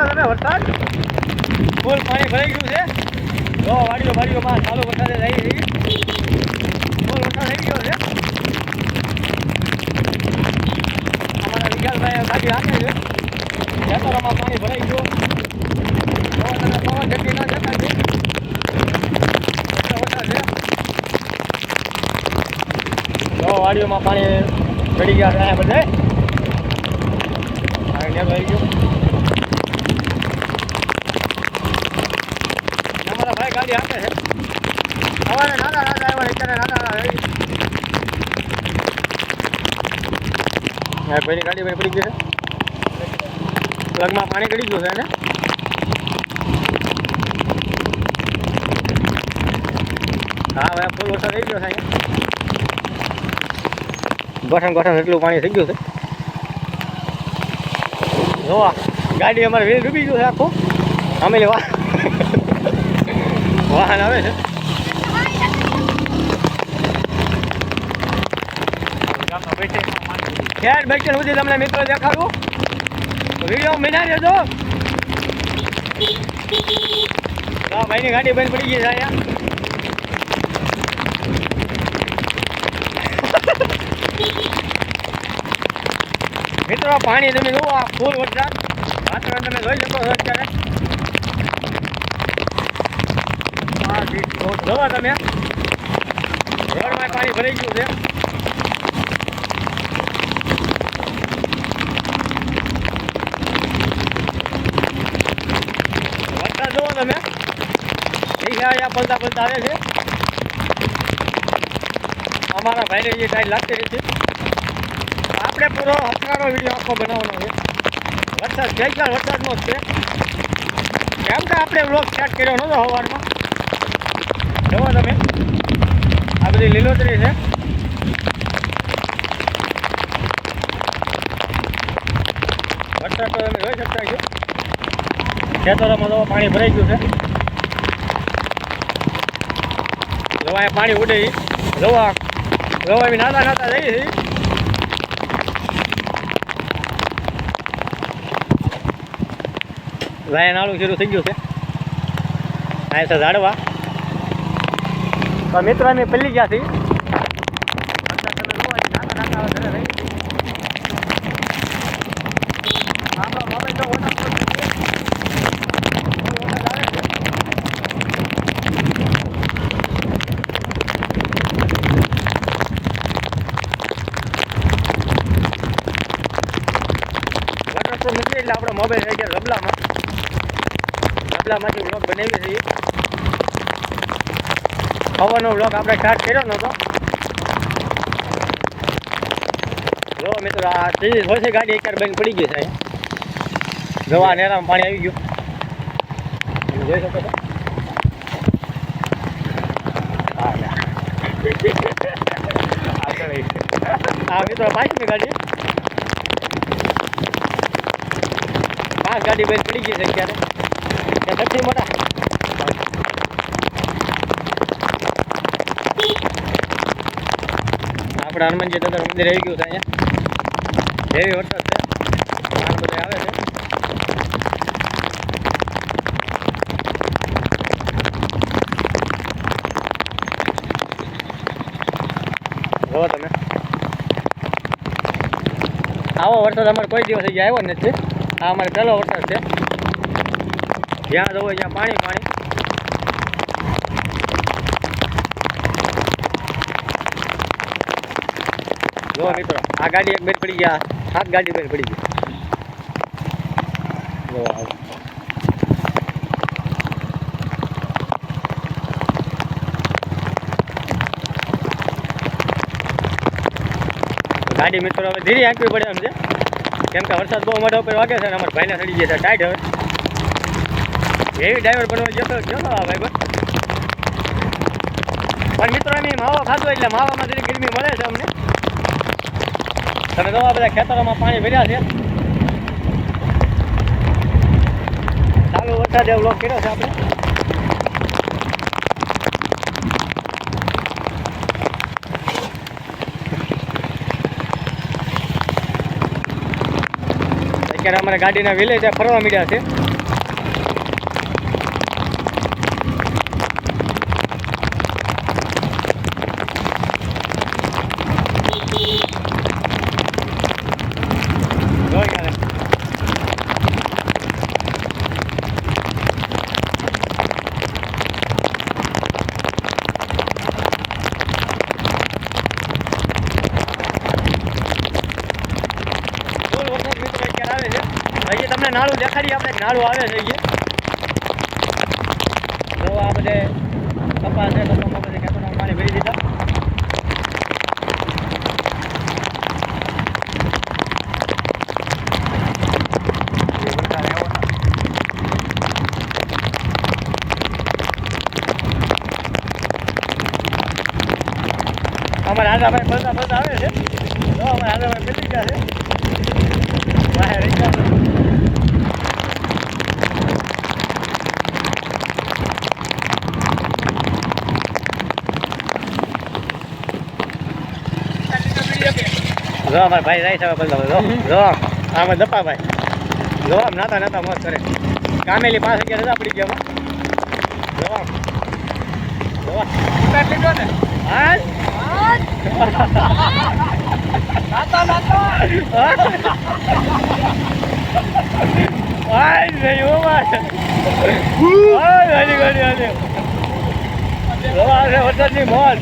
મિત્રો તમે, વરસાદ? ફૂલ પાણી ભરાઈ ગયું છે? જો, વાડીઓ વાડીઓમાં ચાલુ, વરસાદે રહી રહી ફૂલ વરસાદ થઈ ગયો છે? અમારા વિશાલભાઈ ગાડી રાખે છે. ખેતરોમાં પાણી ભરાઈ ગયું. પવન અને જતા છે. વરસાદ વાડીઓમાં પાણી ચડી ગયા છે બધે. આવી ગયું અમારા ભાઈ ગાડી હાકે છે. સવારે નાના નાના આવ્યા અત્યારે નાના ગાડી ભાઈ પડી ગઈ છે. પ્લગમાં પાણી કરી ગયું છે એને. હા, હવે ફૂલ વરસાદ થઈ ગયો છે અહીંયા. ગોઠણ એટલું પાણી થઈ ગયું છે. જોવા, ગાડી અમારે વેલ ડૂબી ગયું છે આખું. અમે વાહ વાહન આવે છે. ખેર બેઠેલ સુધી તમને મિત્રો દેખાડું. વીડિયો મિના દેજો ભાઈની ગાડી બંધ પડી ગઈ છે મિત્રો, પાણી તમે જુઓ, આ ફૂલ વરસાદ. વાતાવરણ તમે જોઈ શકો છો અત્યારે આ જી- જો- જોવો તમે રોડમાં પાણી ભરાઈ ગયું છે. વરસાદ જોવો તમે અહીંયા પલતા પલતા આવે છે અમારા ભાઈને જે ટાઈટ લાગતી રહી છે આપણે પૂરો હસનારો વીડિયો આખો બનાવવાનો છે. વરસાદ ગઈકાલ વરસાદનો જ છે. કેમ કે આપણે વ્લોગ સ્ટાર્ટ કર્યો નહોતો સવારમાં જુઓ તમે. આ બધી લીલોતરી છે. વરસાદ તો તમે જોઈ શકતા છો ખેતરોમાં તો પાણી ભરાઈ ગયું છે. જોવા પાણી ઉડે. જોવા જોવા એવી નાતા નાતા જઈ છે. લાયન આળું શરૂ થઈ ગયું છે. આ છે ઝાડવા. તો મિત્રો, અમે પલ્લી ગયા છીએ. રહી આપણો મોબાઈલ થઈ ગયા રબલામાં રબલામાંથી વ્લોગ બનાવીએ છીએ હવાનો બ્લોક આપણે સ્ટાર્ટ કર્યો નહોતો જો મિત્રો, આ સીધી થોડી ગાડી અત્યારે બંધ પડી ગઈ છે. જવા નેરામાં પાણી આવી ગયું. તમે જોઈ શકો છો. આ મિત્રો પાંચમી ગાડી. પાંચ ગાડી બંધ પડી ગઈ છે અત્યારે. ત્યાં મોટા. આપણે હનુમાનજી દાદા મંદિર આવી ગયું છે અહીંયા. જેવી વરસાદ છે. તમે. આવો વરસાદ અમારે કોઈ દિવસ હજી આવ્યો નથી. આ અમારે પહેલો વરસાદ છે. જ્યાં જવું ત્યાં પાણી પાણી. જો મિત્રો, આ ગાડી એક બેન પડી ગયા, સાત ગાડી બેન પડી ગઈ જો ગાડી મિત્રો હવે ધીરે આંકવી પડે એમ છે. કેમ કે વરસાદ બહુ મોઢા ઉપર વાગે છે અને અમારા ભાઈને સડી ગયા છે ટાઈટ હવે. એવી ડ્રાઈવર બનવા જતો ગયો આ ભાઈ પણ મિત્રો એમ માવા ખાધો એટલે માવામાં જરી ગરમી મળે છે અમને. તમે જોવા બધા ખેતરોમાં પાણી ભર્યા છે. ચાલુ, વરસાદ લોક કર્યો છે આપણે. અત્યારે અમારે ગાડીના વિલેજ ફરવા મળ્યા છે. તમને નાળું દેખાડીએ આપણે નાળું આવે છે અહીંયા. જો આ બધે કપાસ છે કપાસમાં બધે પાણી ભરી દીધા. અમારા ફરતા ફરતા આવે છે. અમારા આદાભાઈ પતી ગયા છે. જો અમારા ભાઈ રાઈ સાહેબ બધા જો જો આમાં દપાભાઈ જો આમ નાતા નાતા મોત કરે. કામેલી પાસે ગયા રજા પડી ગયા જો આમ. જો આમ. હા? Ay, me llevó mal. Ay, ગાડી ગાડી ગાડી. જોવા વરસાદની મોજ.